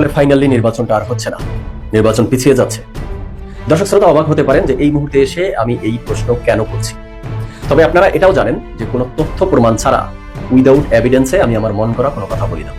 ফলে ফাইনালি নির্বাচনটা আর হচ্ছে না। নির্বাচন পিছিয়ে যাচ্ছে। দর্শক শ্রোতা অবাক হতে পারেন যে এই মুহূর্তে এসে আমি এই প্রশ্ন কেন করছি। তবে আপনারা এটাও জানেন যে কোনো তথ্য প্রমাণ ছাড়া উইদাউট এভিডেন্সে আমি আমার মন করা কোনো কথা বলি না।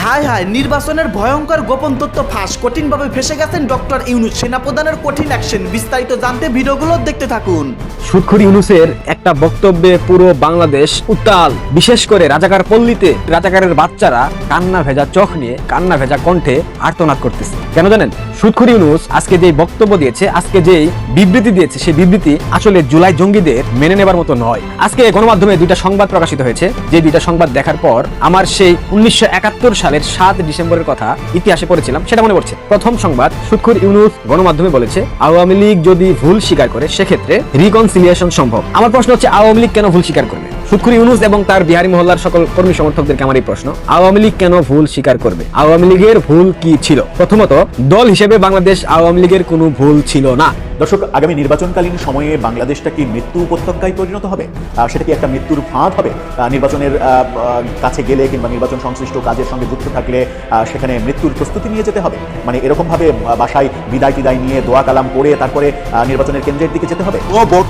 হায় হায়, নির্বাচনের ভয়ঙ্কর গোপন তথ্য ফাঁস। কঠিনভাবে ফেসে গেছেন ডক্টর ইউনুস। সেনাপ্রধানের কঠিন অ্যাকশন বিস্তারিত জানতে ভিডিওগুলো দেখতে থাকুন। সুৎখুরি ইউনুসের একটা বক্তব্যে পুরো বাংলাদেশ উত্তাল। বিশেষ করে রাজাকার পল্লীতে রাজাকারের বাচ্চারা কান্না ভেজা চোখ নিয়ে, কান্না ভেজা কণ্ঠে আর্তনাদ করতেছে। কেন জানেন? সুৎখুরি ইউনুস আজকে যে বক্তব্য দিয়েছে, আজকে যে বিবৃতি দিয়েছে, সেই বিবৃতি আসলে জুলাই জঙ্গিদের মেনে নেবার মতো নয়। আজকে গণমাধ্যমে দুইটা সংবাদ প্রকাশিত হয়েছে। যে দুইটা সংবাদ দেখার পর আমার সেই উনিশশো একাত্তর সালের সাত ডিসেম্বরের কথা ইতিহাসে পড়েছিলাম, সেটা মনে পড়ছে। প্রথম সংবাদ সুক্ষুর ইউনুস গণমাধ্যমে বলেছে, আওয়ামী লীগ যদি ভুল স্বীকার করে, সেক্ষেত্রে রিকনসিলিয়েশন সম্ভব। আমার প্রশ্ন হচ্ছে, আওয়ামী লীগ কেন ভুল স্বীকার করবে? সুৎখুর ইউনুস এবং তার বিহারি মহল্লার সকল কর্মী সমর্থকদেরকে আমার এই প্রশ্ন আওয়ামী লীগ কেন ভুল স্বীকার করবে? আওয়ামী লীগের ভুল কি ছিল? প্রথমত দল হিসেবে বাংলাদেশ আওয়ামী লীগের কোনো ভুল ছিল না। দর্শক আগামী নির্বাচনকালীন সময়ে বাংলাদেশটা কি মৃত্যু উপত্যকায় পরিণত হবে? সেটা কি একটা মৃত্যুর ফাঁদ হবে? আহ, নির্বাচনের আহ, আহ, কাছে গেলে কিংবা নির্বাচন সংশ্লিষ্ট কাজের সঙ্গে যুক্ত থাকলে আহ, সেখানে মৃত্যুর প্রস্তুতি নিয়ে যেতে হবে। মানে এরকমভাবে বাসায় বিদায় টিদায় নিয়ে দোয়া কালাম করে তারপরে আহ, নির্বাচনের কেন্দ্রের দিকে যেতে হবে। No vote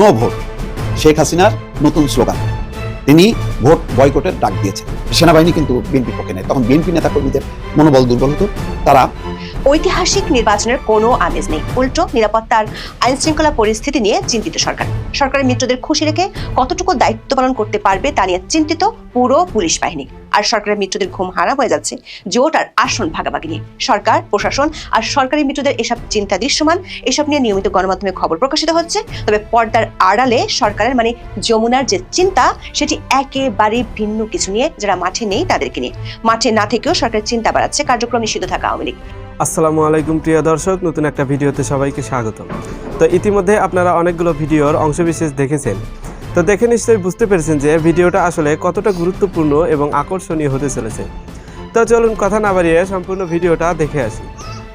no vote. Sheikh হাসিনার নতুন স্লোগান। তিনি ভোট বয়কটের ডাক দিয়েছেন। সেনাবাহিনী কিন্তু বিএনপি পক্ষে নেয় তখন বিএনপি নেতাকর্মীদের মনোবল দুর্বল হতো। তারা ঐতিহাসিক নির্বাচনের কোনো আমেজ নেই। উল্টো নিরাপত্তার আইন শৃঙ্খলা পরিস্থিতি নিয়ে চিন্তিত সরকার। সরকারের মিত্রদের খুশি রেখে কতটুকু দায়িত্ব পালন করতে পারবে তা নিয়ে চিন্তিত পুরো পুলিশ বাহিনী। আর সরকারের মিত্রদের ঘুম হারাম হয়ে যাচ্ছে। জোট আর আসন ভাগাভাগি নিয়ে। সরকার, প্রশাসন আর সরকারি মিত্রদের এসব চিন্তা দৃশ্যমান, এসব নিয়ে নিয়মিত গণমাধ্যমে খবর প্রকাশিত হচ্ছে। তবে পর্দার আড়ালে সরকারের মানে যমুনার যে চিন্তা, সেটি একেবারে ভিন্ন কিছু নিয়ে যারা মাঠে নেই তাদেরকে নিয়ে। মাঠে না থেকেও সরকারের চিন্তা বাড়াচ্ছে কার্যক্রম নিষিদ্ধ থাকা আওয়ামী লীগ। আসসালামু আলাইকুম প্রিয় দর্শক, নতুন একটা ভিডিওতে সবাইকে স্বাগতম। তো ইতিমধ্যে আপনারা অনেকগুলো ভিডিওর অংশবিশেষ দেখেছেন। তো দেখে নিশ্চয়ই বুঝতে পেরেছেন যে ভিডিওটা আসলে কতটা গুরুত্বপূর্ণ এবং আকর্ষণীয় হতে চলেছে। তো চলুন কথা না বাড়িয়ে সম্পূর্ণ ভিডিওটা দেখে আসি।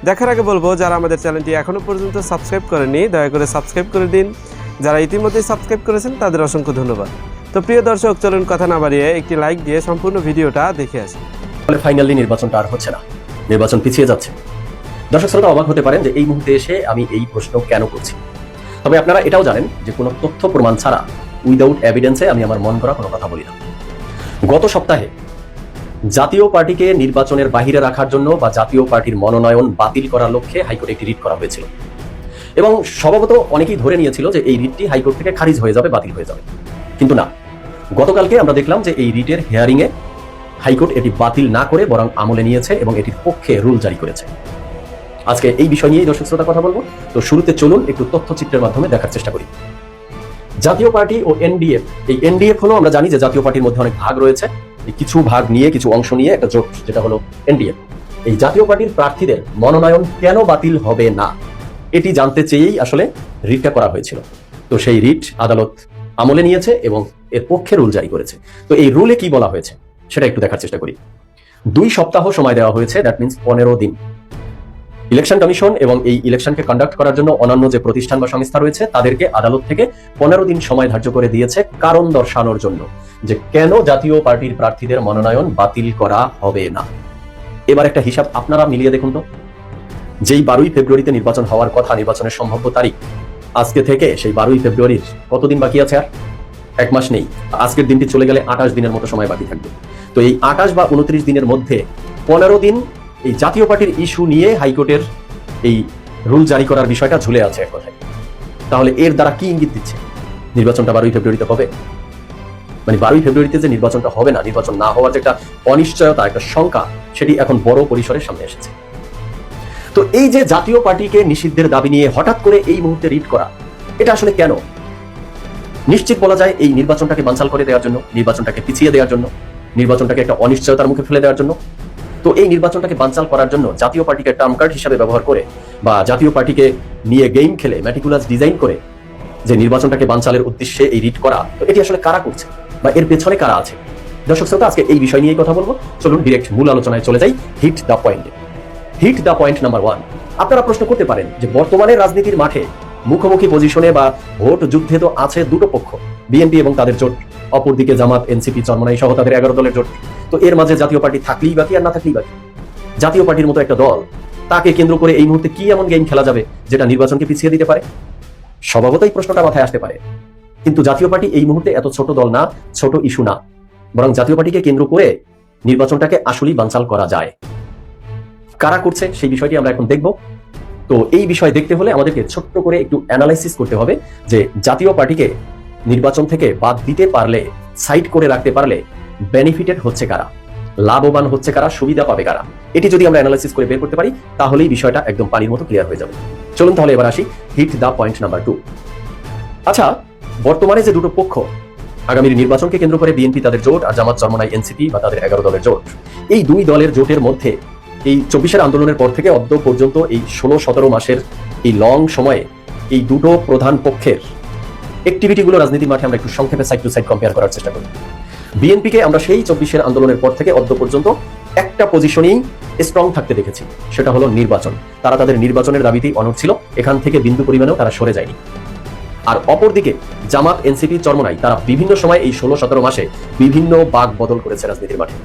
দেখার আগে বলব, যারা আমাদের চ্যানেলটি এখনও পর্যন্ত সাবস্ক্রাইব করেনি দয়া করে সাবস্ক্রাইব করে দিন। যারা ইতিমধ্যেই সাবস্ক্রাইব করেছেন, তাদের অসংখ্য ধন্যবাদ। তো প্রিয় দর্শক, চলুন কথা না বাড়িয়ে একটি লাইক দিয়ে সম্পূর্ণ ভিডিওটা দেখে আসি। ফাইনালি নির্বাচনটা আর হচ্ছে না। নির্বাচন পিছিয়ে যাচ্ছে। দর্শক শ্রোতা অবাক হতে পারেন যে এই মুহূর্তে এসে আমি এই প্রশ্ন কেন করছি। তবে আপনারা এটাও জানেন যে কোনো তথ্য প্রমাণ ছাড়া উইদাউট এভিডেন্সে আমি আমার মন করা কোনো কথা বলি না। গত সপ্তাহে জাতীয় পার্টিকে নির্বাচনের বাহিরে রাখার জন্য বা জাতীয় পার্টির মনোনয়ন বাতিল করার লক্ষ্যে হাইকোর্টে একটি রিট করা হয়েছিল। এবং স্বভাবত অনেকেই ধরে নিয়েছিল যে এই রিটটি হাইকোর্ট থেকে খারিজ হয়ে যাবে, বাতিল হয়ে যাবে। কিন্তু না। গতকালকে আমরা দেখলাম যে এই রিটের হেয়ারিংয়ে হাইকোর্ট এটি বাতিল না করে বরং আমলে নিয়েছে এবং এটির পক্ষে রুল জারি করেছে। আজকে এই বিষয় নিয়েই দর্শক শ্রোতা কথা বলব। তো শুরুতে চলুন একটু তথ্যচিত্রের মাধ্যমে দেখার চেষ্টা করি। জাতীয় পার্টি ও এনডিএফ, এই এনডিএফ হলো আমরা জানি যে জাতীয় পার্টির মধ্যে অনেক ভাগ রয়েছে। কিছু ভাগ নিয়ে কিছু অংশ নিয়ে একটা জোট, যেটা হলো এনডিএফ। এই জাতীয় পার্টির প্রার্থীদের মনোনয়ন কেন বাতিল হবে না? এটি জানতে চেয়েই আসলে রিটটা করা হয়েছিল। তো সেই রিট আদালত আমলে নিয়েছে এবং এর পক্ষে রুল জারি করেছে। তো এই রুলে কি বলা হয়েছে, সেটা একটু দেখার চেষ্টা করি। দুই সপ্তাহ সময় দেওয়া হয়েছে দ্যাট মিনস পনেরো দিন। ইলেকশন কমিশন এবং এই ইলেকশনকে কন্ডাক্ট করার জন্য অন্যান্য যে প্রতিষ্ঠান বা সংস্থা রয়েছে, তাদেরকে আদালত থেকে পনেরো দিন সময় ধার্য করে দিয়েছে কারণ দর্শানোর জন্য যে কেন জাতীয় পার্টির প্রার্থীদের মনোনয়ন বাতিল করা হবে না। এবার একটা হিসাব আপনারা মিলিয়ে দেখুন তো। যেই বারোই ফেব্রুয়ারিতে নির্বাচন হওয়ার কথা, নির্বাচনের সম্ভাব্য তারিখ, আজকে থেকে সেই বারোই ফেব্রুয়ারির কতদিন বাকি আছে আর? এক মাস নেই। আজকের দিনটি চলে গেলে আঠাশ দিনের মতো সময় বাকি থাকবে। তো এই আঠাশ বা উনত্রিশ দিনের মধ্যে পনেরো দিন এই জাতীয় পার্টির ইস্যু নিয়ে হাইকোর্টের এই রুল জারি করার বিষয়টা ঝুলে আছে এক কথায়। তাহলে এর দ্বারা কি ইঙ্গিত দিচ্ছে? নির্বাচনটা বারোই ফেব্রুয়ারিতে হবে। মানে বারোই ফেব্রুয়ারিতে যে নির্বাচনটা হবে না, নির্বাচন না হওয়ার যে একটা অনিশ্চয়তা, একটা শঙ্কা, সেটি এখন বড় পরিসরের সামনে এসেছে। তো এই যে জাতীয় পার্টিকে নিষিদ্ধের দাবি নিয়ে হঠাৎ করে এই মুহূর্তে রিট করা, এটা আসলে কেন? নিশ্চিত বলা যায় এই নির্বাচনটাকে বানচাল করে দেওয়ার জন্য, নির্বাচনটাকে পিছিয়ে দেওয়ার জন্য, নির্বাচনটাকে একটা অনিশ্চয়তার মুখে ফেলে দেওয়ার জন্য। তো এই নির্বাচনটাকে বানচাল করার জন্য জাতীয় পার্টিকে টার্ম কার্ড হিসাবে ব্যবহার করে বা জাতীয় পার্টিকে নিয়ে গেম খেলে ম্যাটিকুলাস ডিজাইন করে যে নির্বাচনটাকে বানচালের উদ্দেশ্যে এই রিট করা, তো এটি আসলে কারা করছে বা এর পেছনে কারা আছে? দর্শক শ্রোতা, আজকে এই বিষয় নিয়েই কথা বলব। চলুন ডিরেক্ট মূল আলোচনায় চলে যাই হিট দ্য পয়েন্টে hit the point number one আপনারা প্রশ্ন করতে পারেন যে বর্তমানে রাজনীতির মাঠে মুখোমুখি পজিশনে বা ভোট যুদ্ধে তো আছে দুটো পক্ষ বিএনপি এবং তাদের জোট। অপরদিকে জামাত, এনসিপি, চরমনাই সহ তাদের এগারো দলের জোট। তো এর মাঝে জাতীয় পার্টি থাকলেই বাকি আর না থাকলেই বাকি। জাতীয় পার্টির মতো একটা দল, তাকে কেন্দ্র করে এই মুহূর্তে কি এমন গেম খেলা যাবে যেটা নির্বাচনকে পিছিয়ে দিতে পারে? স্বভাবতই প্রশ্নটা মাথায় আসতে পারে। কিন্তু জাতীয় পার্টি এই মুহূর্তে এত ছোট দল না, ছোট ইস্যু না। বরং জাতীয় পার্টিকে কেন্দ্র করে নির্বাচনটাকে আসলেই বানচাল করা যায়। কারা করছে সেই বিষয়টি আমরা এখন দেখব। তো এই বিষয় দেখতে হলে আমাদেরকে ছোট্ট করে একটু অ্যানালাইসিস করতে হবে যে জাতীয় পার্টিকে নির্বাচন থেকে বাদ দিতে পারলে, সাইড করে রাখতে পারলে বেনিফিটেড হচ্ছে কারা? লাভবান হচ্ছে কারা? সুবিধা পাবে কারা? এটি যদি আমরা অ্যানালাইসিস করে বের করতে পারি, তাহলেই বিষয়টা একদম পানির মতো ক্লিয়ার হয়ে যাবে। চলুন তাহলে এবার আসি hit the point number two আচ্ছা বর্তমানে যে দুটো পক্ষ আগামীর নির্বাচনকে কেন্দ্র করে বিএনপি তাদের জোট আর জামাত চরমনাই এনসিপি বা তাদের এগারো দলের জোট, এই দুই দলের জোটের মধ্যে এই চব্বিশের আন্দোলনের পর থেকে অদ্য পর্যন্ত এই ষোলো সতেরো মাসের এই লং সময়ে এই দুটো প্রধান পক্ষের অ্যাক্টিভিটিগুলো রাজনীতির মাঠে আমরা একটু সংক্ষেপে সাইড টু সাইড কম্পেয়ার করার চেষ্টা করি। বিএনপিকে আমরা সেই চব্বিশের আন্দোলনের পর থেকে অদ্য পর্যন্ত একটা পজিশনেই স্ট্রং থাকতে দেখেছি, সেটা হলো নির্বাচন। তারা তাদের নির্বাচনের দাবিতেই অনড় ছিল, এখান থেকে বিন্দু পরিমাণেও তারা সরে যায়নি। আর অপরদিকে জামাত এনসিপি চরমনাই, তারা বিভিন্ন সময় এই ষোলো সতেরো মাসে বিভিন্ন বাক বদল করেছে রাজনীতির মাঠে।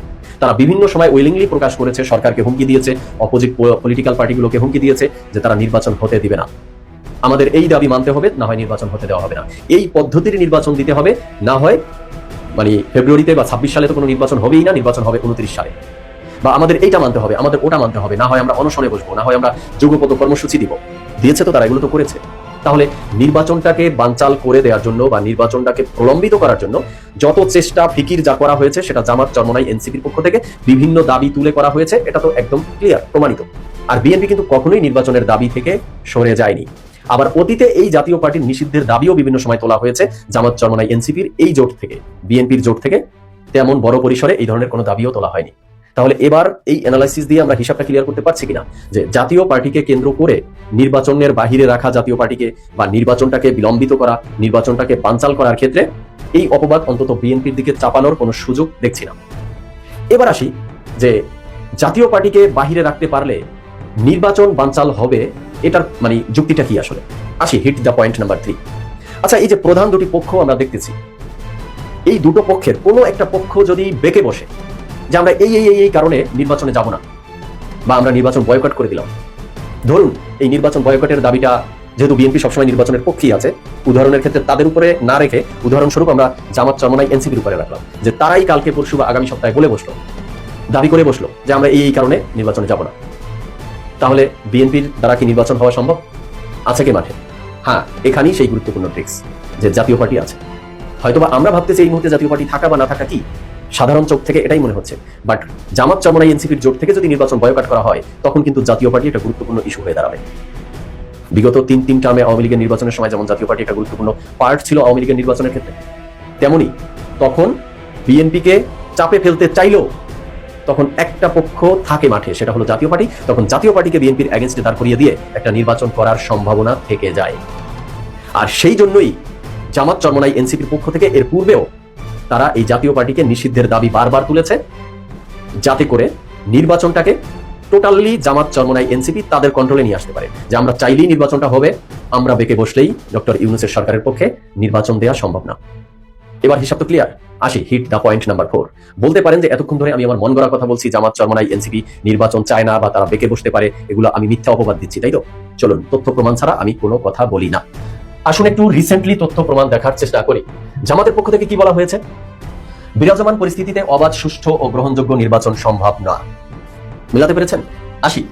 তারা বিভিন্ন সময় উইলিংলি প্রকাশ করেছে, সরকারকে হুমকি দিয়েছে অপোজিট পলিটিক্যাল পার্টিগুলোকে হুমকি দিয়েছে যে তারা নির্বাচন হতে দিবে না। আমাদের এই দাবি মানতে হবে, না হয় নির্বাচন হতে দেওয়া হবে না। এই পদ্ধতির নির্বাচন দিতে হবে, না হয় মানে ফেব্রুয়ারিতে বা ছাব্বিশ সালে তো কোনো নির্বাচন হবেই না, নির্বাচন হবে উনত্রিশ সালে। বা আমাদের এইটা মানতে হবে, আমাদের ওটা মানতে হবে, না হয় আমরা অনশনে বসবো, না হয় আমরা যুগপত কর্মসূচি দিব। দিয়েছে তো তারা, এগুলো তো করেছে। তাহলে নির্বাচনটাকে বানচাল করে দেওয়ার জন্য বা নির্বাচনটাকে প্রলম্বিত করার জন্য যত চেষ্টা, ফিকির যা করা হয়েছে, সেটা জামাত, চরমনাই, এনসিপির পক্ষ থেকে বিভিন্ন দাবি তুলে করা হয়েছে, এটা তো একদম ক্লিয়ার প্রমাণিত। আর বিএনপি কিন্তু কখনোই নির্বাচনের দাবি থেকে সরে যায়নি। আবার অতীতে এই জাতীয় পার্টির নিষিদ্ধের দাবিও বিভিন্ন সময় তোলা হয়েছে। জামাত চরমনাই এনসিপির এই জোট থেকে, বিএনপির জোট থেকে তেমন বড় পরিসরে এই ধরনের কোনো দাবিও তোলা হয়নি। তাহলে এবার এই অ্যানালাইসিস দিয়ে আমরা হিসাবটা ক্লিয়ার করতে পারছি কিনা? যে জাতীয় পার্টিকে কেন্দ্র করে নির্বাচনের বাহিরে রাখা জাতীয় পার্টিকে বা নির্বাচনটাকে বিলম্বিত করা, নির্বাচনটাকে বানচাল করার ক্ষেত্রে এই অপবাদ অন্তত বিএনপির দিকে চাপানোর কোনো সুযোগ দেখছি না। এবার আসি যে জাতীয় পার্টিকে বাহিরে রাখতে পারলে নির্বাচন বানচাল হবে এটার মানে যুক্তিটা কি আসলে? আসি hit the point number three আচ্ছা এই যে প্রধান দুটি পক্ষ আমরা দেখতেছি, এই দুটো পক্ষের কোনো একটা পক্ষ যদি বেঁকে বসে, যে আমরা এই এই এই কারণে নির্বাচনে যাব না, বা আমরা নির্বাচন বয়কট করে দিলাম। ধরুন, এই নির্বাচন বয়কটের দাবিটা যেহেতু বিএনপি সবসময় নির্বাচনের পক্ষেই আছে, উদাহরণের ক্ষেত্রে তাদের উপরে না রেখে উদাহরণস্বরূপ আমরা জামাত চরমনাই এনসিপির উপরে রাখলাম, যে তারাই কালকে পরশু বা আগামী সপ্তাহে বলে বসল, দাবি করে বসল যে আমরা এই কারণে নির্বাচনে যাব না। তাহলে বিএনপির দ্বারা কি নির্বাচন হওয়া সম্ভব? আছে কি মাঠে? হ্যাঁ এখানেই সেই গুরুত্বপূর্ণ ট্রিক্স যে জাতীয় পার্টি আছে। হয়তোবা আমরা ভাবতেছি এই মুহূর্তে জাতীয় পার্টি থাকা বা না থাকা কি? সাধারণ চোখ থেকে এটাই মনে হচ্ছে। বাট জামাত চরমনাই এনসিপির জোট থেকে যদি নির্বাচন বয়কট করা হয়, তখন কিন্তু জাতীয় পার্টি একটা গুরুত্বপূর্ণ ইস্যু হয়ে দাঁড়াবে। বিগত তিন তিন টার্মে আওয়ামী লীগের নির্বাচনের সময় যেমন জাতীয় পার্টি একটা গুরুত্বপূর্ণ পার্ট ছিল আওয়ামী লীগের নির্বাচনের ক্ষেত্রে, তেমনি তখন বিএনপিকে চাপে ফেলতে চাইলেও তখন একটা পক্ষ থাকে মাঠে, সেটা হলো জাতীয় পার্টি। তখন জাতীয় পার্টিকে বিএনপির এগেনস্টে দাঁড় করিয়ে দিয়ে একটা নির্বাচন করার সম্ভাবনা থেকে যায়। আর সেই জন্যই জামাত চরমনাই এনসিপির পক্ষ থেকে এর পূর্বেও তারা এই জাতীয় পার্টিকে নিষিদ্ধের দাবি বারবার তুলেছে, যাতে করে নির্বাচনটাকে টোটালি জামাত চরমনাই এনসিপি তাদের কন্ট্রোলে নিয়ে আসতে পারে। যে আমরা চাইলেই নির্বাচনটা হবে, আমরা বেঁকে বসলেই ডক্টর ইউনুসের সরকারের পক্ষে নির্বাচন দেওয়া সম্ভব না। এবার হিসাব তো ক্লিয়ার আসি hit the point number four বলতে পারেন যে এতক্ষণ ধরে আমি আমার মন গড়া কথা বলছি, জামাত চরমনাই এনসিপি নির্বাচন চায় না বা তারা বেঁকে বসতে পারে, এগুলো আমি মিথ্যা অপবাদ দিচ্ছি, তাই তো? চলুন, তথ্য প্রমাণ ছাড়া আমি কোনো কথা বলি না। আসুন একটু রিসেন্টলি তথ্য প্রমাণ দেখার চেষ্টা করি। জামাতের পক্ষ থেকে কি বলা হয়েছে? বিরাজমান পরিস্থিতিতে অবাধ, সুষ্ঠু ও গ্রহণযোগ্য নির্বাচন সম্ভব না। মিলাতে পেরেছেন? আসি।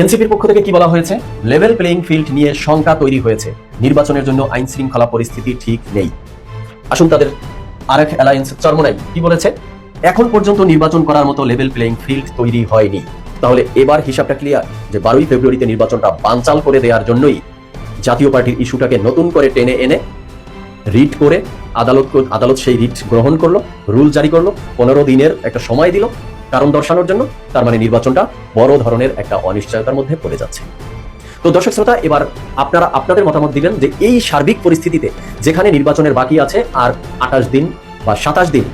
এনসিপির পক্ষ থেকে কি বলা হয়েছে? লেভেল প্লেইং ফিল্ড নিয়ে শঙ্কা তৈরি হয়েছে। নির্বাচনের জন্য আইন শৃঙ্খলা পরিস্থিতি ঠিক নেই। আসুন তাদের আরেক অ্যালায়েন্স চরমনাই কি বলেছে? এখন পর্যন্ত নির্বাচন করার মতো লেভেল প্লেইং ফিল্ড তৈরি হয়নি। তাহলে এবার হিসাবটা ক্লিয়ার যে বারোই ফেব্রুয়ারিতে নির্বাচনটা বানচাল করে দেওয়ার জন্যই জাতীয় পার্টির ইস্যুটাকে নতুন করে টেনে এনে রিট করে আদালত আদালত সেই রিট গ্রহণ করল, রুল জারি করল, পনেরো দিনের একটা সময় দিল কারণ দর্শানোর জন্য। তার মানে নির্বাচনটা বড় ধরনের একটা অনিশ্চয়তার মধ্যে পড়ে যাচ্ছে। তো দর্শক শ্রোতা, এবার আপনারা আপনাদের মতামত দিবেন যে এই সার্বিক পরিস্থিতিতে যেখানে নির্বাচনের বাকি আছে আর আঠাশ দিন বা সাতাশ দিন,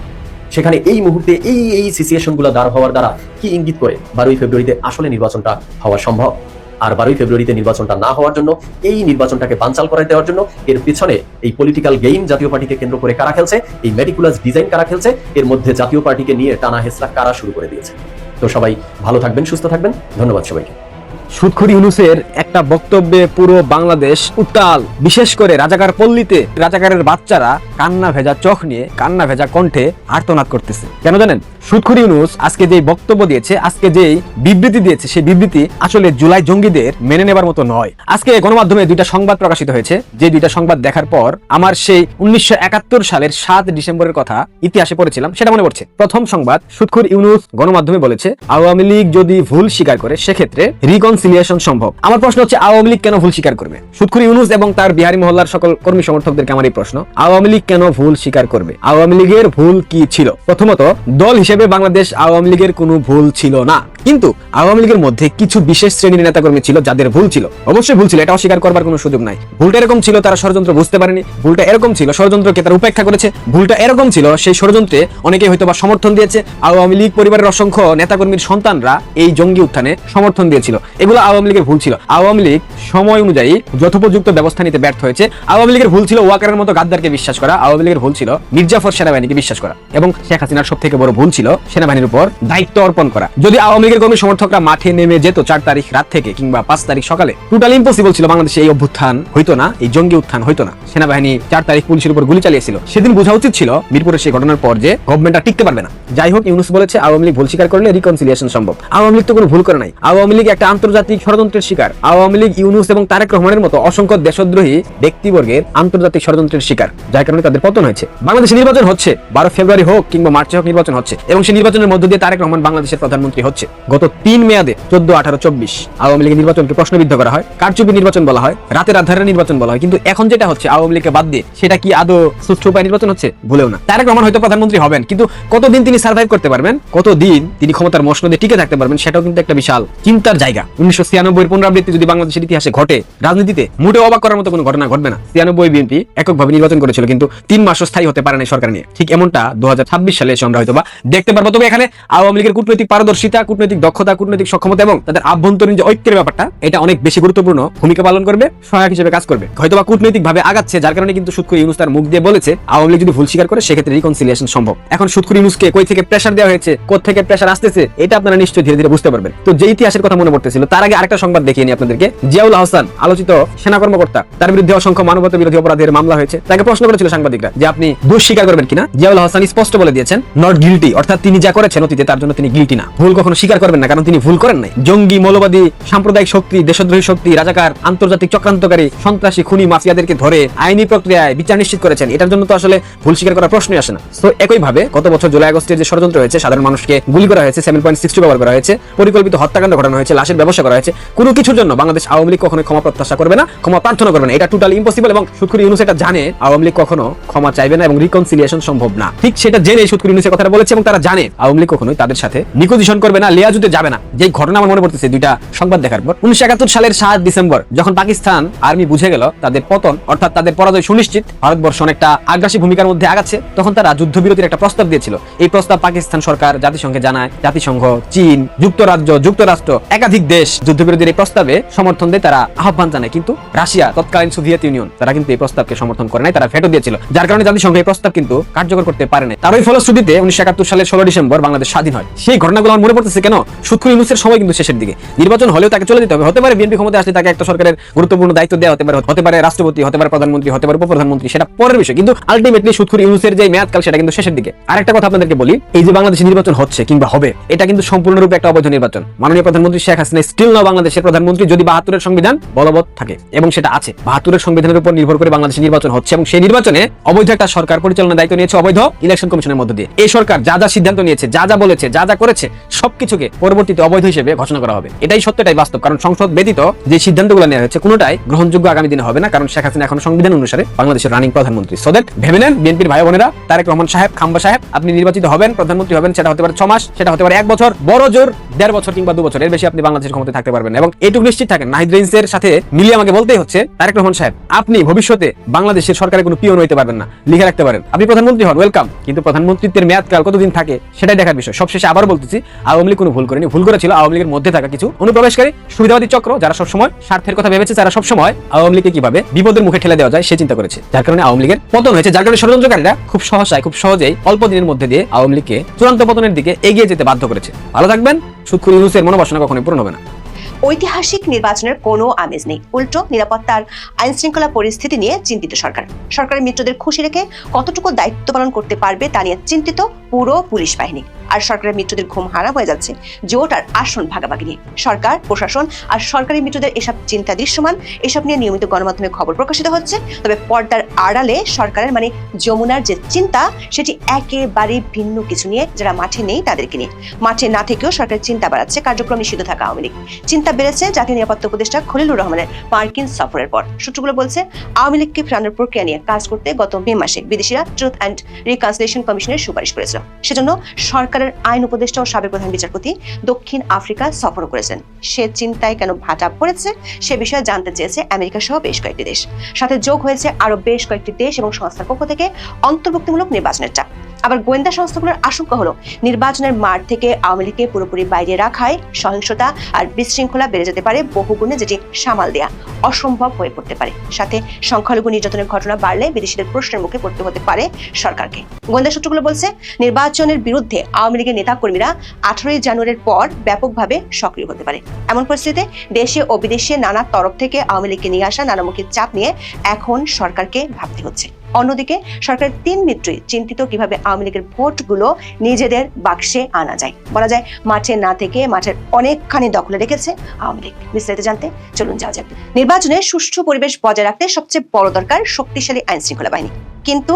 সেখানে এই মুহূর্তে এই এই সিচুয়েশনগুলো দাঁড় হওয়ার দ্বারা কি ইঙ্গিত করে বারোই ফেব্রুয়ারিতে আসলে নির্বাচনটা হওয়া সম্ভব? আর বারোই ফেব্রুয়ারিতে নির্বাচনটা না হওয়ার জন্য, এই নির্বাচনটাকে বানচাল করে দেওয়ার জন্য এর পিছনে এই পলিটিক্যাল গেম জাতীয় পার্টিকে কেন্দ্র করে কারা খেলছে? এই মেডিকুলাস ডিজাইন কারা খেলছে? এর মধ্যে জাতীয় পার্টিকে নিয়ে টানা হেসরা কারা শুরু করে দিয়েছে? তো সবাই ভালো থাকবেন, সুস্থ থাকবেন। ধন্যবাদ সবাইকে। সুদখুরি ইউনুসের একটা বক্তব্যে পুরো বাংলাদেশ উত্তাল। বিশেষ করে রাজাকার পল্লীতে রাজাকারের বাচ্চারা কান্না ভেজা চোখ নিয়ে, কান্না ভেজা কণ্ঠে আর্তনাদ করতেছে। কেন জানেন? সুদখুরি ইউনুস আজকে যে বক্তব্য দিয়েছে, আজকে যে বিবৃতি দিয়েছে, সেই বিবৃতি আসলে জুলাই জঙ্গিদের মেনে নেবার মতো নয়। আজকে গণমাধ্যমে দুইটা সংবাদ প্রকাশিত হয়েছে। যে দুইটা সংবাদ দেখার পর আমার সেই উনিশশো একাত্তর সালের সাত ডিসেম্বরের কথা ইতিহাসে পড়েছিলাম, সেটা মনে পড়ছে। প্রথম সংবাদ সুদখুর ইউনুস গণমাধ্যমে বলেছে, আওয়ামী লীগ যদি ভুল স্বীকার করে, সেক্ষেত্রে রিকনসিলিয়েশন সম্ভব। আমার প্রশ্ন হচ্ছে, আওয়ামী লীগ কেন ভুল স্বীকার করবে? সুদখুর ইউনুস এবং তার বিহারি মহল্লার সকল কর্মী সমর্থকদেরকে আমার এই প্রশ্ন, আওয়ামী লীগ কেন ভুল স্বীকার করবে? আওয়ামী লীগের ভুল কি ছিল? প্রথমত, দল হিসেবে বাংলাদেশ আওয়ামী লীগের কোনো ভুল ছিল না। কিন্তু আওয়ামী লীগের মধ্যে কিছু বিশেষ শ্রেণির নেতাকর্মী ছিল যাদের ভুল ছিল। অবশ্যই ভুল ছিল, এটা অস্বীকার করবার কোনো সুযোগ নাই। ভুলটা এরকম ছিল, তারা ষড়যন্ত্র বুঝতে পারেনি। ভুলটা এরকম ছিল, ষড়যন্ত্রকে তারা উপেক্ষা করেছে। ভুলটা এরকম ছিল, সেই ষড়যন্ত্রে অনেকে হয়তো বা সমর্থন দিয়েছে। আওয়ামী লীগ পরিবারের অসংখ্য নেতাকর্মীর সন্তানরা এই জঙ্গি উত্থানে সমর্থন দিয়েছিল। এগুলো আওয়ামী লীগের ভুল ছিল। আওয়ামী লীগ সময় অনুযায়ী যথোপযুক্ত ব্যবস্থা নিতে ব্যর্থ হয়েছে। আওয়ামী লীগের ভুল ছিল ওয়াকারের মতো গাদ্দারকে বিশ্বাস করা। আওয়ামী লীগের ভুল ছিল মির্জাফর সেনাবাহিনীকে বিশ্বাস করা। এবং শেখ হাসিনার সব থেকে বড় ভুল ছিল সেনাবাহিনীর উপর দায়িত্ব অর্পণ করা। যদি আওয়ামী লীগের কর্মী সমর্থকরা মাঠে নেমে যেত চার তারিখ রাত থেকে কিংবা পাঁচ তারিখ সকালে টোটাল ইম্পসিবল ছিল বাংলাদেশে এই অভ্যুত্থান হইতো না, এই জঙ্গি উত্থান হইতো না। সেনাবাহিনী চার তারিখ পুলিশের উপর গুলি চালিয়েছিল। সেদিন বোঝা উচিত ছিল মিরপুরের সেই ঘটনার পর যে গভর্নমেন্ট টিকতে পারবে না। যাই হোক, ইউনুস বলেছে আওয়ামী লীগ ভুল স্বীকার করলে রিকনসিলিয়েশন সম্ভব। আওয়ামী লীগ তো কোনো ভুল করে নাই। আওয়ামী লীগ একটা আন্তর্জাতিক ষড়যন্ত্রের শিকার। আওয়ামী লীগ ইউনুস এবং তারেক রহমানের মতো অসংখ্য দেশদ্রোহী ব্যক্তিবর্গের আন্তর্জাতিক ষড়যন্ত্রের শিকার, যার কারণে তাদের পতন হয়েছে। বাংলাদেশে নির্বাচন হচ্ছে, বারো ফেব্রুয়ারি হোক কিংবা মার্চে হোক নির্বাচন হচ্ছে। এবং সেই নির্বাচনের মধ্য দিয়ে তারেক রহমান বাংলাদেশের প্রধানমন্ত্রী হচ্ছে। গত তিন মেয়াদে চোদ্দ আঠারো চব্বিশ আওয়ামী লীগের নির্বাচনকে প্রশ্নবিদ্ধ করা হয়, কারচুপি নির্বাচন বলা হয়, রাতের আধারে নির্বাচন বলা হয়, কিন্তু এখন যেটা হচ্ছে আওয়ামী লীগকে বাদ দিয়ে সেটা কি আদৌ সুষ্ঠু উপায় নির্বাচন হচ্ছে? ভুলেও না। তারেক রহমান হয়তো প্রধানমন্ত্রী হবেন, কিন্তু কতদিন তিনি সার্ভাইভ করতে পারবেন? কতদিন তিনি ক্ষমতার মসনদে টিকে থাকতে পারবেন সেটাও কিন্তু একটা বিশাল চিন্তার জায়গা। উনিশশো ছিয়ানব্বই পুনরাবৃত্তি যদি বাংলাদেশের ইতিহাসে ঘটে, রাজনীতিতে মোটেও অবাক করার মতো কোনো ঘটনা ঘটবে না। ছিয়ানব্বই বিএনপি এককভাবে নির্বাচন করেছিল, কিন্তু তিন মাসও স্থায়ী হতে পারে না সরকার নিয়ে। ঠিক এমনটা দু হাজার ছাব্বিশ সালে এসে আমরা হয়তো বা দেখতে পারব। তবে এখানে আওয়ামী লীগের কূটনৈতিক পারদর্শিতা, কূটনৈতিক দক্ষতা, কূটনৈতিক সক্ষমতা এবং তাদের আভ্যন্তরীণ যে ঐক্যের ব্যাপারটা, এটা অনেক বেশি গুরুত্বপূর্ণ ভূমিকা পালন করবে, সহায়ক হিসেবে কাজ করবে। হয়তো বা কূটনৈতিক ভাবে আগাচ্ছে, যার কারণে কিন্তু সুৎকুর ইউনুস তার মুখ দিয়ে বলেছে, আওয়ামী লীগ যদি ভুল স্বীকার করে, সেক্ষেত্রে রিকনসিলিয়েশন সম্ভব। এখন সুৎকুর ইউনুসকে কই থেকে প্রেশার দেওয়া হয়েছে কোথা থেকে প্রেশার আসতেছে, এটা আপনারা নিশ্চয়ই ধীরে ধীরে বুঝতে পারবেন। তো যে ইতিহাসের কথা মনে পড়তেছিল, তার আগে আরেকটা সংবাদ দেখিয়ে নি আপনাদেরকে। জিয়াউল হাসান, আলোচিত সেনা কর্মকর্তা, তার বিরুদ্ধে অসংখ্য মানবতা বিরোধী অপরাধের মামলা হয়েছে। তাকে প্রশ্ন করেছিল সাংবাদিকরা যে আপনি দোষ স্বীকার করবেন কিনা। জিয়াউল হাসান স্পষ্ট বলে দিয়েছেন নট গিলটি অর্থাৎ তিনি যা করেছেন অতীতে, তার জন্য তিনি গিলটি না। ভুল কখনো স্বীকার করবেন না, কারণ তিনি ভুল করেন নাই। জঙ্গি, মৌলবাদী, সাম্প্রদায়িক শক্তি, দেশদ্রোহী শক্তি, রাজাকার, আন্তর্জাতিক চক্রান্তকারী, সন্ত্রাসী, খুনি, মাফিয়াদেরকে ধরে আইনি প্রক্রিয়ায় বিচার নিশ্চিত করেছেন। এটার জন্য তো আসলে ভুল স্বীকার করার প্রশ্নই আসে না। তো একই ভাবে গত বছর জুলাই আগস্টে যে ষড়যন্ত্র হয়েছে, সাধারণ মানুষকে গুলি করা হয়েছে সেভেন পয়েন্ট সিক্সটি ব্যবহার করা হয়েছে, পরিকল্পিত হত্যাকাণ্ড ঘটানো হয়েছে, লাশের ব্যবসা করা হয়েছে, কোনো কিছুর জন্য বাংলাদেশ আওয়ামী লীগ কখনো ক্ষমা প্রত্যাশা করবে না, ক্ষমা প্রার্থনা করবে না। এটা টোটাল ইম্পসিবল এবং সুৎকুর ইউনুস এটা জানে, আওয়ামী লীগ কখনো ক্ষমা চাইবে না এবং রিকনসিলিয়েশন সম্ভব না। ঠিক সেটা জেনে সুৎকুর ইউনুসের কথাটা বলেছে এবং তারা জানে, আওয়ামী লীগ কখনোই তাদের সাথে নিকোজিশন করবে না, লিয়াজুতে যাবে না। যে ঘটনা আমার মনে পড়তেছে, দুইটা সংবাদ দেখার পর। উনিশশো একাত্তর সালের সাত ডিসেম্বর, যখন পাকিস্তান আর্মি বুঝে গেল তাদের পতন, অর্থাৎ তাদের পরাজয় সুনিশ্চিত, ভারতবর্ষ অনেকটা আগ্রাসী ভূমিকার মধ্যে আগাচ্ছে, তখন তারা যুদ্ধবিরতির একটা প্রস্তাব দিয়েছিল। এই প্রস্তাব পাকিস্তান সরকার জাতিসংঘে জানায়, জাতিসংঘ, চীন, যুক্তরাজ্য, যুক্তরাষ্ট্র, একাধিক দেশ যুদ্ধবিরতির এই প্রস্তাবে সমর্থন দেয়, তারা আহ্বান জানায়। কিন্তু রাশিয়া, তৎকালীন সোভিয়েত ইউনিয়ন, তারা কিন্তু এই প্রস্তাবকে সমর্থন করে নাই, তারা ভেটো দিয়েছিল। যার কারণে জাতিসংঘ এই প্রস্তাব কিন্তু কার্যকর করতে পারে নাই। তার ওই ফলশ্রুতিতে উনিশশো সালের ষোলো ডিসেম্বর বাংলাদেশ স্বাধীন হয়। সেই ঘটনাগুলো আমার মনে পড়তেছে কেন? সুৎখুর ইউনুসের সময় কিন্তু শেষের দিকে। নির্বাচন হলেও তাকে চলে যেতে হবে। হতে পারে বিএনপি ক্ষমতা আসলে তাকে একটা সরকারের গুরুত্বপূর্ণ দায়িত্ব দেওয়া হতে পারে হতে পারে রাষ্ট্রপতি, হতে পারে প্রধানমন্ত্রী, হতে পারে উপপ্রধানমন্ত্রী, সেটা পরের বিষয়। কিন্তু আলটিমেটলি সুৎখুর ইউনুসের যে মেয়াদকাল, সেটা কিন্তু শেষের দিকে। আরেকটা কথা আপনাদেরকে বলি, এই যে বাংলাদেশে নির্বাচন হচ্ছে কিংবা হবে, এটা কিন্তু সম্পূর্ণরূপে একটা অবৈধ নির্বাচন। মাননীয় প্রধানমন্ত্রী শেখ হাসিনা স্টিল নাও বাংলাদেশের প্রধানমন্ত্রী, যদি বাহাত্তরের সংবিধান বলবৎ থাকে, এবং সেটা আছে। বাহাত্তরের সংবিধানের উপর নির্ভর করে বাংলাদেশের নির্বাচন হচ্ছে, এবং সেই নির্বাচনে অবৈধ একটা সরকার পরিচালনার দায়িত্ব নিয়েছে অবৈধ ইলেকশন কমিশনের মধ্য দিয়ে। এই সরকার যা যা সিদ্ধান্ত নিয়েছে, যা যা বলেছে, যা যা করেছে, সবকিছুকে পরবর্তীতে অবৈধ হিসেবে ঘোষণা করা হবে। এটাই সত্যটাই বাস্তব। কারণ সংসদ ব্যতীত যে সিদ্ধান্তগুলো নেওয়া হয়েছে, কোনোটাই গ্রহণযোগ্য আগামী দিনে হবে না। কারণ শেখ হাসিনা এখন সংবিধান অনুসারে বাংলাদেশের রানিং প্রধানমন্ত্রী। সো দ্যাট ভেবে নেন বিএনপির ভাই বোনেরা, তারেক রহমান সাহেব, খাম্বা সাহেব, আপনি নির্বাচিত হবেন, প্রধানমন্ত্রী হবেন, সেটা হতে পারে ছ মাস, সেটা হতে পারে এক বছর, বড় জোর, দেড় বছর কিংবা দু বছর। এর বেশি আপনি বাংলাদেশের ক্ষমতায় থাকতে পারবেন এবং এইটুকু নিশ্চিত থাকেন, নাহিদ রেঞ্জের সাথে মিলিয়ে আমাকে বলতেই হচ্ছে, তারেক রহমান সাহেব, আপনি ভবিষ্যতে বাংলাদেশের সরকারের কোনো পিওন হইতে পারবেন না। লিখে রাখতে পারেন। আপনি প্রধানমন্ত্রী হন ওয়েলকাম কিন্তু প্রধানমন্ত্রীত্বের মেয়াদকাল কতদিন থাকে থাকে সেটাই দেখার বিষয়। সবশেষে আবার বলতেছি, আওয়ামী লীগ কোনো ভুল করেনি। ভুল করেছিল আওয়ামী লীগের মধ্যে থাকা কিছু অনুপ্রবেশকারী, সুবিধাবাদী চক্র, যারা সবসময় স্বার্থের কথা ভেবেছে, যারা সবসময় আওয়ামী লীগকে কীভাবে বিপদের মুখে ঠেলে দেওয়া যায় সে চিন্তা করেছে। যার কারণে আওয়ামী লীগের পতন হয়েছে। যার কারণে ষড়যন্ত্রকারীরা খুব সহসায়, খুব সহজেই অল্প দিনের মধ্যে দিয়ে আওয়ামী লীগকে চূড়ান্ত পতনের দিকে এগিয়ে যেতে বাধ্য করেছে। ভালো থাকবেন। সুৎখুর ইউনুসের মনোবাসনা কখনোই পূরণ হবে না। ঐতিহাসিক নির্বাচনের কোনো আমেজ নেই। উল্টো নিরাপত্তার আইন শৃঙ্খলা পরিস্থিতি নিয়ে চিন্তিত সরকার। সরকারের মিত্রদের খুশি রেখে কতটুকু দায়িত্ব পালন করতে পারবে তা নিয়ে চিন্তিত পুরো পুলিশ বাহিনী। আর সরকারের মিত্রদের ঘুম হারা হয়ে যাচ্ছে। জোট আর আসন ভাগাভাগি নিয়ে। সরকার, প্রশাসন আর সরকারি মিত্রদের এসব চিন্তা দৃশ্যমান, এসব নিয়ে নিয়মিত গণমাধ্যমে খবর প্রকাশিত হচ্ছে। তবে পর্দার আড়ালে সরকারের মানে যমুনার যে চিন্তা, সেটি একেবারে ভিন্ন কিছু নিয়ে যারা মাঠে নেই তাদেরকে নিয়ে। মাঠে না থেকেও সরকারের চিন্তা বাড়াচ্ছে কার্যক্রম নিষিদ্ধ থাকা আওয়ামী লীগ। চিন্তা বেড়েছে জাতীয় নিরাপত্তা উপদেষ্টা খলিলুর রহমানের মার্কিন সফরের পর। সূত্রগুলো বলছে, আওয়ামী লীগকে ফেরানোর প্রক্রিয়া নিয়ে কাজ করতে গত মে মাসে বিদেশিরা ট্রুথ অ্যান্ড রিকনসিলেশন কমিশনের সুপারিশ করেছিল। সেজন্য সরকারের আইন উপদেষ্টা ও সাবেক প্রধান বিচারপতি দক্ষিণ আফ্রিকা সফর করেছেন। সে চিন্তায় কেন ভাটা পড়েছে সে বিষয়ে জানতে চেয়েছে আমেরিকা সহ বেশ কয়েকটি দেশ। সাথে যোগ হয়েছে আরও বেশ কয়েকটি দেশ এবং সংস্থার পক্ষ থেকে অন্তর্ভুক্তিমূলক নির্বাচনের চাপ। আবার গোয়েন্দা সংস্থাগুলোর আশঙ্কা হলো, নির্বাচনের মাঠ থেকে আওয়ামী লীগকে পুরোপুরি বাইরে রাখায় সহিংসতা আর বিশৃঙ্খলা বেড়ে যেতে পারে বহুগুণে, যেটি সামাল দেয়া অসম্ভব হয়ে পড়তে পারে। সাথে সংখ্যালঘু নির্যাতনের ঘটনা বাড়লে বিদেশিদের প্রশ্নের মুখে পড়তে হতে পারে সরকারকে। গোয়েন্দা সূত্রগুলো বলছে, নির্বাচনের বিরুদ্ধে আওয়ামী লীগের নেতাকর্মীরা আঠারোই জানুয়ারির পর ব্যাপকভাবে সক্রিয় হতে পারে। এমন পরিস্থিতিতে দেশে ও বিদেশে নানা তরফ থেকে আওয়ামী লীগকে নিয়ে আসা নানামুখী চাপ নিয়ে এখন সরকারকে ভাবতে হচ্ছে। অন্যদিকে সরকারের তিন মিত্রই চিন্তিত কীভাবে আওয়ামী লীগের ভোটগুলো নিজেদের বাক্সে আনা যায়। বলা যায়, মাঠে না থেকে মাঠের অনেকখানি দখলে রেখেছে আওয়ামী লীগ। বিস্তারিত জানতে চলুন যাওয়া যাক। নির্বাচনে সুষ্ঠু পরিবেশ বজায় রাখতে সবচেয়ে বড় দরকার শক্তিশালী আইন শৃঙ্খলা বাহিনী। কিন্তু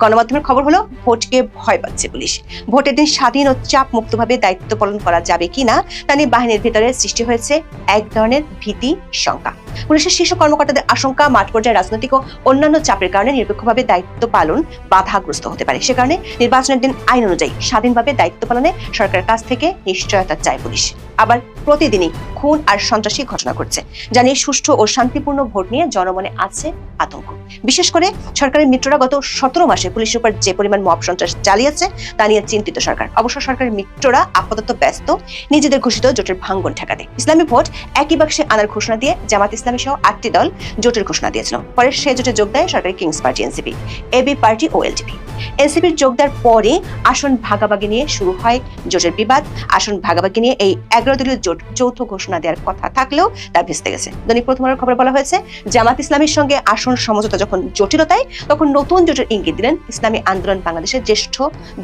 গণমাধ্যমের খবর হলো, ভোটকে ভয় পাচ্ছে পুলিশ। ভোটের দিন স্বাধীন ও চাপ মুক্তভাবে দায়িত্ব পালন করা যাবে কিনা তা নিয়ে বাহিনীর ভিতরে সৃষ্টি হয়েছে এক ধরনের ভীতি শঙ্কা। পুলিশের শীর্ষ কর্মকর্তাদের আশঙ্কা, মাঠ পর্যায়ে রাজনৈতিক ও অন্যান্য চাপের কারণে নিরপেক্ষভাবে দায়িত্ব পালন বাধাগ্রস্ত হতে পারে। সে কারণে নির্বাচনের দিন আইন অনুযায়ী স্বাধীনভাবে দায়িত্ব পালনে সরকারের কাছ থেকে নিশ্চয়তা চায় পুলিশ। আবার প্রতিদিনই খুন আর সন্ত্রাসী ঘটনা ঘটছে, যা নিয়ে সুষ্ঠু ও শান্তিপূর্ণ ভোট নিয়ে জনমনে আছে আতঙ্ক। বিশেষ করে সরকারের মিত্ররা গত সতেরো মাসে পুলিশের উপর যে পরিমাণ মব সন্ত্রাস চালিয়েছে, তা নিয়ে চিন্তিত সরকার। অবশ্য সরকারের মিত্ররা আপাতত ব্যস্ত, নিজেদের ঘোষিত জোটের ভাঙ্গন ঠেকাতে। ইসলামী ভোট একই বাক্সে আনার ঘোষণা দিয়ে জামাত ইসলামী সহ আটটি দল জোটের ঘোষণা দিয়েছিল। পরে সে জোটে যোগ দেয় সরকারি kings party, NCP, AB party ও এলটিপি এনসিপির যোগ দেওয়ার পরে আসন ভাগাভাগি নিয়ে শুরু হয় জোটের বিবাদ। আসন ভাগাভাগি নিয়ে এই এগারো দলীয় জোট যৌথ ঘোষণা দেওয়ার কথা থাকলেও তা ভেস্তে গেছে। দৈনিক প্রথম আলোর খবরে বলা হয়েছে, জামাত ইসলামীর সঙ্গে আসন সমঝোতা যখন জটিলতায়, তখন নতুন জোটের ইঙ্গিত দিলেন ইসলামী আন্দোলন বাংলাদেশের জ্যেষ্ঠ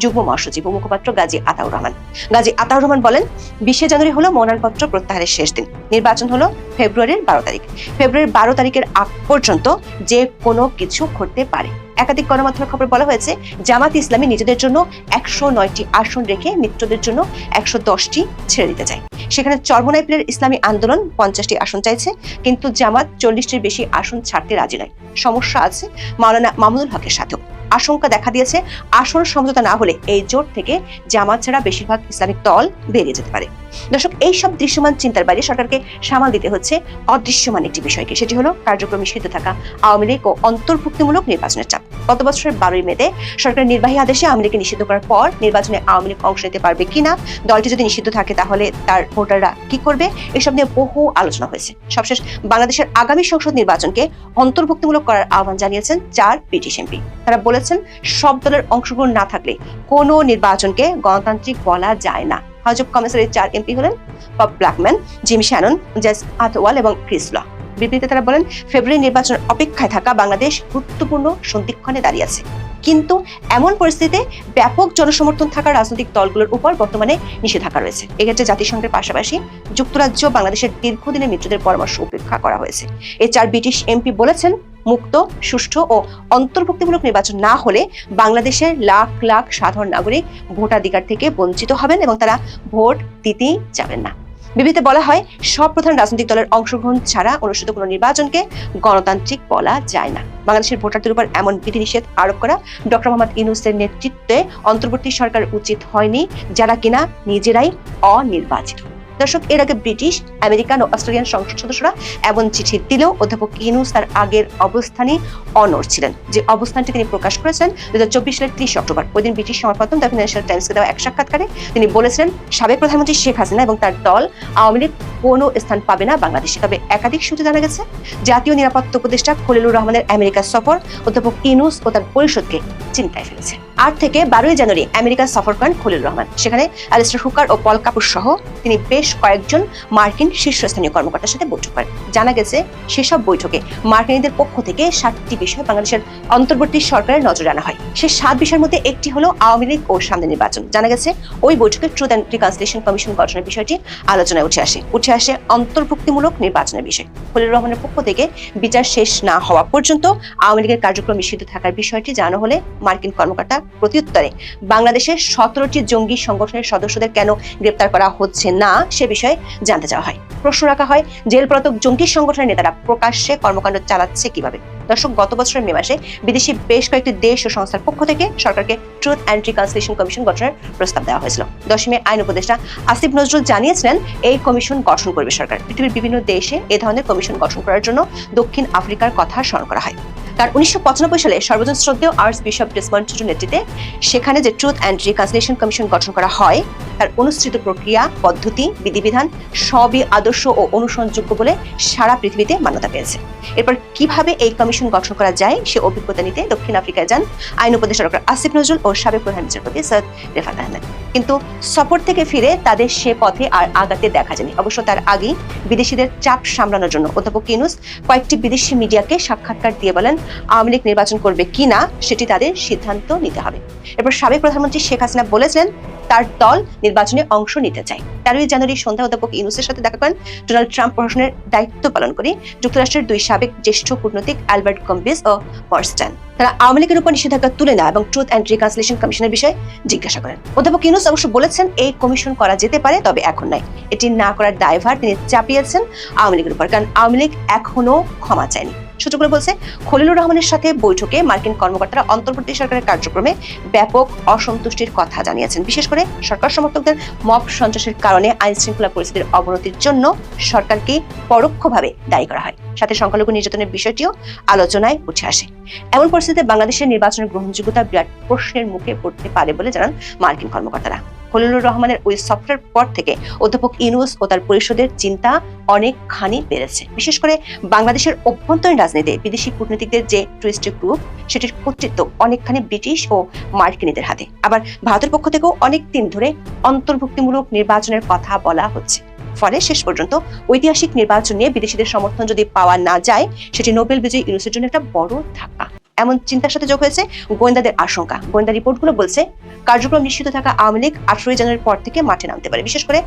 যুগ্ম মহাসচিব মুখপাত্র গাজী আতাউর রহমান। গাজী আতাউর রহমান বলেন, বিশে জানুয়ারি হলো মনোনয়নপত্র প্রত্যাহারের শেষ দিন। নির্বাচন হলো ফেব্রুয়ারির বারো তারিখ। ফেব্রুয়ারির বারো তারিখের আগ পর্যন্ত যে কোনো কিছু ঘটতে পারে। একাধিক গণমাধ্যমের খবর বলা হয়েছে, জামাত ইসলামী নিজেদের জন্য একশো নয়টি আসন রেখে মিত্রদের জন্য একশো দশটি ছেড়ে দিতে চায়। সেখানে চর্মনাইপিলের ইসলামী আন্দোলন পঞ্চাশটি আসন চাইছে, কিন্তু জামাত চল্লিশটির বেশি আসন ছাড়তে রাজি নয়। সমস্যা আছে মাওলানা মামুনুল হকের সাথেও। আশঙ্কা দেখা দিয়েছে আসন সমঝোতা না হলে এই জোট থেকে জামাত ছাড়া বেশিরভাগ ইসলামিক দল বেরিয়ে যেতে পারে। দর্শক এই সব দৃশ্যমান চিন্তার বাইরে সরকারকে সামাল দিতে হচ্ছে অদৃশ্যমান একটি বিষয়কে। সেটি হলো কার্যক্রম নিষিদ্ধ থাকা আওয়ামী লীগ ও অন্তর্ভুক্তিমূলক নির্বাচনের চাপ। গত বছরের বারোই মেতে সরকারের নির্বাহী আদেশে আওয়ামী লীগকে নিষিদ্ধ করার পর নির্বাচনে আওয়ামী লীগ অংশ নিতে পারবে কিনা, দলটি যদি নিষিদ্ধ থাকে তাহলে তার ভোটাররা কি করবে, এসব নিয়ে বহু আলোচনা হয়েছে। সবশেষ, বাংলাদেশের আগামী সংসদ নির্বাচনকে অন্তর্ভুক্তিমূলক করার আহ্বান জানিয়েছেন চার ব্রিটিশ এমপি। তারা বলেছেন, সব দলের অংশগ্রহণ না থাকলে কোনো নির্বাচনকে গণতান্ত্রিক বলা যায় না। হাউস অব কমিশনের চার এমপি হলেন Bob Blackman, Jimmy Shannon, Jas Athwal এবং ক্রিস ল। বিবৃতিতে তারা বলেন, ফেব্রুয়ারি নির্বাচনের অপেক্ষায় থাকা বাংলাদেশ গুরুত্বপূর্ণ সন্ধিক্ষণে দাঁড়িয়ে আছে কিন্তু এমন পরিস্থিতিতে ব্যাপক জনসমর্থন থাকা রাজনৈতিক দলগুলোর উপর বর্তমানে নিষেধাজ্ঞা রয়েছে। এক্ষেত্রে জাতিসংঘের পাশাপাশি যুক্তরাজ্য বাংলাদেশের দীর্ঘদিনের মিত্রদের পরামর্শ উপেক্ষা করা হয়েছে। এই চার ব্রিটিশ এমপি বলেছেন, মুক্ত, সুষ্ঠু ও অন্তর্ভুক্তিমূলক নির্বাচন না হলে বাংলাদেশের লাখ লাখ সাধারণ নাগরিক ভোটাধিকার থেকে বঞ্চিত হবেন এবং তারা ভোট দিতেই যাবেন না। বিবৃতিতে বলা হয়, সব প্রধান রাজনৈতিক দলের অংশগ্রহণ ছাড়া অনুষ্ঠিত কোনো নির্বাচনকে গণতান্ত্রিক বলা যায় না। বাংলাদেশের ভোটারদের উপর এমন বিধিনিষেধ আরোপ করা ডক্টর মোহাম্মদ ইউনুসের নেতৃত্বে অন্তর্বর্তী সরকার উচিত হয়নি, যারা কিনা নিজেরাই অনির্বাচিত। দর্শক, এর আগে ব্রিটিশ, আমেরিকান ও অস্ট্রেলিয়ান সংসদ সদস্যরা এমন চিঠি দিলেও অধ্যাপক ইউনুস তার আগের অবস্থানে অনড় ছিলেন। যে অবস্থানটি তিনি প্রকাশ করেছেন দু হাজার চব্বিশ সালের ত্রিশ অক্টোবর। ওই দিন ব্রিটিশ সংবাদমাধ্যম দ্য ফিনান্সিয়াল টাইমসকে দেওয়া এক সাক্ষাৎকারে তিনি বলেছিলেন, সাবেক প্রধানমন্ত্রী শেখ হাসিনা এবং তার দল আওয়ামী লীগ কোনো স্থান পাবে না বাংলাদেশে। তবে একাধিক সূত্রে জানা গেছে, জাতীয় নিরাপত্তা উপদেষ্টা খলিলুর রহমানের আমেরিকা সফর অধ্যাপক ইনুস ও তার পরিষদকে চিন্তায় ফেলেছে। আট থেকে বারোই জানুয়ারি আমেরিকা সফর করেন খলিলুর রহমান। সেখানে অ্যালিস্টার হুকার ও পল কাপুর সহ তিনি বেশ কয়েকজন মার্কিন শীর্ষস্থানীয় কর্মকর্তার সাথে বৈঠক করেন। জানা গেছে, সেসব বৈঠকে মার্কিনীদের পক্ষ থেকে সাতটি বিষয় বাংলাদেশের অন্তর্বর্তী সরকারের নজরে আনা হয়। সে সাত বিষয়ের মধ্যে একটি হলো আওয়ামী লীগ ও সামনে নির্বাচন। জানা গেছে, ওই বৈঠকে ট্রুথ অ্যান্ড রিকনসিলেশন কমিশন গঠনের বিষয়টি আলোচনায় উঠে আসে। উঠে আসে অন্তর্ভুক্তিমূলক নির্বাচনের বিষয়। খলিলুর রহমানের পক্ষ থেকে বিচার শেষ না হওয়া পর্যন্ত আওয়ামী লীগের কার্যক্রম নিষিদ্ধ থাকার বিষয়টি জানানো হলে মার্কিন কর্মকর্তা প্রত্যুত্তরে, বাংলাদেশের সতেরোটি জঙ্গি সংগঠনের সদস্যদের কেন গ্রেপ্তার করা হচ্ছে না সে বিষয়ে জানতে চাওয়া হয়। প্রশ্ন রাখা হয়, জেলপ্রতক জঙ্গি সংগঠনের নেতারা প্রকাশ্যে কর্মকাণ্ড চালাচ্ছে কীভাবে? দর্শক, গত বছরের মে মাসে বিদেশি বেশ কয়েকটি দেশ ও সংস্থার পক্ষ থেকে সরকারকে ট্রুথ অ্যান্ড রিকনসিলেশন কমিশন গঠনের প্রস্তাব দেওয়া হয়েছিল। দশমে আইন উপদেষ্টা আসিফ নজরুল জানিয়েছিলেন, এই কমিশন গঠন করবে সরকার। পৃথিবীর বিভিন্ন দেশে এ ধরনের কমিশন গঠন করার জন্য দক্ষিণ আফ্রিকার কথা স্মরণ করা হয়। কারণ উনিশশো সালে সর্বজন শ্রদ্ধেয় আর্টস বিশপ ডেসমন্ড টুটুর নেতৃত্বে সেখানে যে ট্রুথ অ্যান্ড রিকনসিলেশন কমিশন গঠন করা হয়, তার অনুসৃত প্রক্রিয়া, পদ্ধতি, বিধিবিধান সবই আদর্শ ও অনুসরণযোগ্য বলে সারা পৃথিবীতে মান্যতা পেয়েছে। এরপর কীভাবে এই কমিশন গঠন করা যায়, সে অভিজ্ঞতা নিতে দক্ষিণ আফ্রিকায় যান। আইন উপদেষ্টা ডক্টর আসিফ নজরুল ও সাবেক প্রধান বিচারপতি সৈয়দ রেফাত আহমেদ। কিন্তু সফর থেকে ফিরে তাদের সে পথে আর আগাতে দেখা যায়নি। অবশ্য তার আগেই বিদেশিদের চাপ সামলানোর জন্য অধ্যাপক ইনুস কয়েকটি বিদেশি মিডিয়াকে সাক্ষাৎকার দিয়ে বলেন, আওয়ামী লীগ নির্বাচন করবে কিনা সেটি তাদের সিদ্ধান্ত নিতে হবে। এরপর সাবেক প্রধানমন্ত্রী শেখ হাসিনা বলেছিলেন, তার দল নির্বাচনে অংশ নিতে চায়। তেরোই জানুয়ারি সন্ধ্যা অধ্যাপক ইউনুসের সাথে দেখা করেন, ডোনাল্ড ট্রাম্প প্রশাসনের দায়িত্ব পালন করে। যুক্তরাষ্ট্রের দুই সাবেক জ্যেষ্ঠ কূটনৈতিক অ্যালবার্ট কম্বিস ও মরস্টান। তারা আওয়ামী লীগের উপর নিষেধাজ্ঞা তুলে নেয় এবং ট্রুথ অ্যান্ড রিকনসিলেশন কমিশনের বিষয়ে জিজ্ঞাসা করেন। অধ্যাপক ইউনুস অবশ্য বলেছেন, এই কমিশন করা যেতে পারে, তবে এখন নয় এটি না করার দায়ভার তিনি চাপিয়েছেন আওয়ামী লীগের উপর, কারণ আওয়ামী লীগ এখনও ক্ষমা চায়নি। সূত্রগুলো বলছে, খলিলুর রহমানের সাথে বৈঠকে মার্কিন কর্মকর্তারা অন্তর্বর্তী সরকারের কার্যক্রমে ব্যাপক অসন্তুষ্টির কথা জানিয়েছেন। বিশেষ করে সরকার সমর্থকদের মব সন্ত্রাসের কারণে আইন শৃঙ্খলা পরিস্থিতির অবনতির জন্য সরকারকে পরোক্ষভাবে দায়ী করা হয়। সাথে সংখ্যালঘু নির্যাতনের বিষয়টিও আলোচনায় উঠে আসে। এমন পরিস্থিতিতে বাংলাদেশের নির্বাচনের গ্রহণযোগ্যতা বিরাট প্রশ্নের মুখে পড়তে পারে বলে জানান মার্কিন কর্মকর্তারা। খলিলুর রহমানের ওই সফরের পর থেকে অধ্যাপক ইনুস ও তার পরিষদের চিন্তা অনেকখানি বেড়েছে। বিশেষ করে বাংলাদেশের অভ্যন্তরীণ রাজনীতিতে বিদেশি কূটনীতিকদের যে টুরিস্ট গ্রুপ, সেটির কর্তৃত্ব অনেকখানি ব্রিটিশ ও মার্কিনীদের হাতে। আবার ভারতের পক্ষ থেকেও অনেক দিন ধরে অন্তর্ভুক্তিমূলক নির্বাচনের কথা বলা হচ্ছে। ফলে শেষ পর্যন্ত ঐতিহাসিক নির্বাচন নিয়ে বিদেশিদের সমর্থন যদি পাওয়া না যায়, সেটি নোবেল বিজয়ী ইউনুসের জন্য একটা বড় ধাক্কা। এমন চিন্তার সাথে যোগ হয়েছে গোয়েন্দাদের আশঙ্কা। গোয়েন্দা রিপোর্টগুলো বলছে, কার্যক্রম নিশ্চিত থাকা আওয়ামী লীগ আঠারোই জানুয়ারির পর থেকে মাঠে নামতে পারে। বিশেষ করে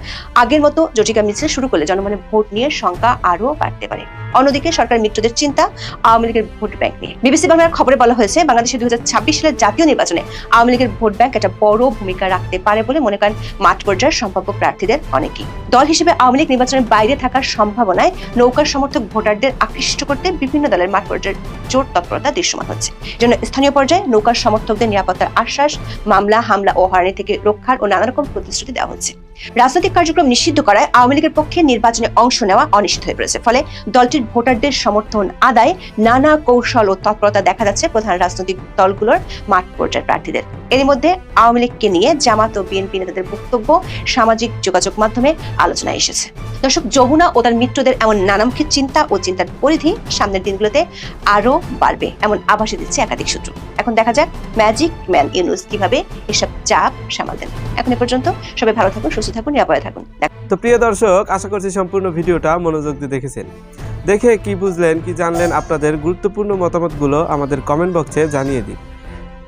আগের মতো জটিকা মিছিল শুরু করলে জনগণের ভোট নিয়ে সংখ্যা আরও বাড়তে পারে। অন্যদিকে সরকার মিত্রদের চিন্তা, আওয়ামী লীগের ভোট ব্যাংক নিয়ে। বিবিসি বাংলার খবরে বলা হয়েছে বাংলাদেশের দুই সালের জাতীয় নির্বাচনে আওয়ামী লীগের ভোট ব্যাংক একটা বড় ভূমিকা রাখতে পারে বলে মনে করেন মাঠ পর্যায়ের সম্ভাব্য প্রার্থীদের অনেকেই। দল হিসেবে আওয়ামী লীগ নির্বাচনের বাইরে থাকার সম্ভাবনায় নৌকার সমর্থক ভোটারদের আকৃষ্ট করতে বিভিন্ন দলের মাঠ পর্যায়ের জোর তৎপরতা দৃশ্যমান হচ্ছে। জন্য স্থানীয় পর্যায়ে নৌকার সমর্থকদের নিরাপত্তার আশ্বাস, মামলা, হামলা ও হয়রানি থেকে রক্ষার ও নানা রকম প্রতিশ্রুতি দেওয়া হচ্ছে। রাজনৈতিক কার্যক্রম নিষিদ্ধ করায় আওয়ামী লীগের পক্ষে নির্বাচনে অংশ নেওয়া অনিশ্চিত হয়ে পড়েছে। ফলে দলটির ভোটারদের সমর্থন আদায় নানা কৌশল ও তৎপরতা দেখা যাচ্ছে প্রধান রাজনৈতিক দলগুলোর মাঠ পর্যায়ের প্রার্থীদের। এর মধ্যে আওয়ামী লীগকে নিয়ে জামাত ও বিএনপি নেতাদের বক্তব্য, সামাজিক যোগাযোগ মাধ্যমে আলোচনায় এসেছে। দর্শক, যমুনা ও তার মিত্রদের এমন নানামুখী চিন্তা ও চিন্তার পরিধি সামনের দিনগুলোতে আরও বাড়বে, এমন আভাসে দিচ্ছে একাধিক সূত্র। এখন দেখা যাক ম্যাজিক ম্যান ইউনুস কীভাবে এসব চাপ সামাল দেন। এখন এ পর্যন্ত সবাই ভালো থাকুন, সুস্থ থাকুন, নিরাপদে থাকুন। তো প্রিয় দর্শক, আশা করছি সম্পূর্ণ ভিডিওটা মনোযোগ দিয়ে দেখেছেন। দেখে কি বুঝলেন, কি জানলেন আপনাদের গুরুত্বপূর্ণ মতামতগুলো আমাদের কমেন্ট বক্সে জানিয়ে দিন।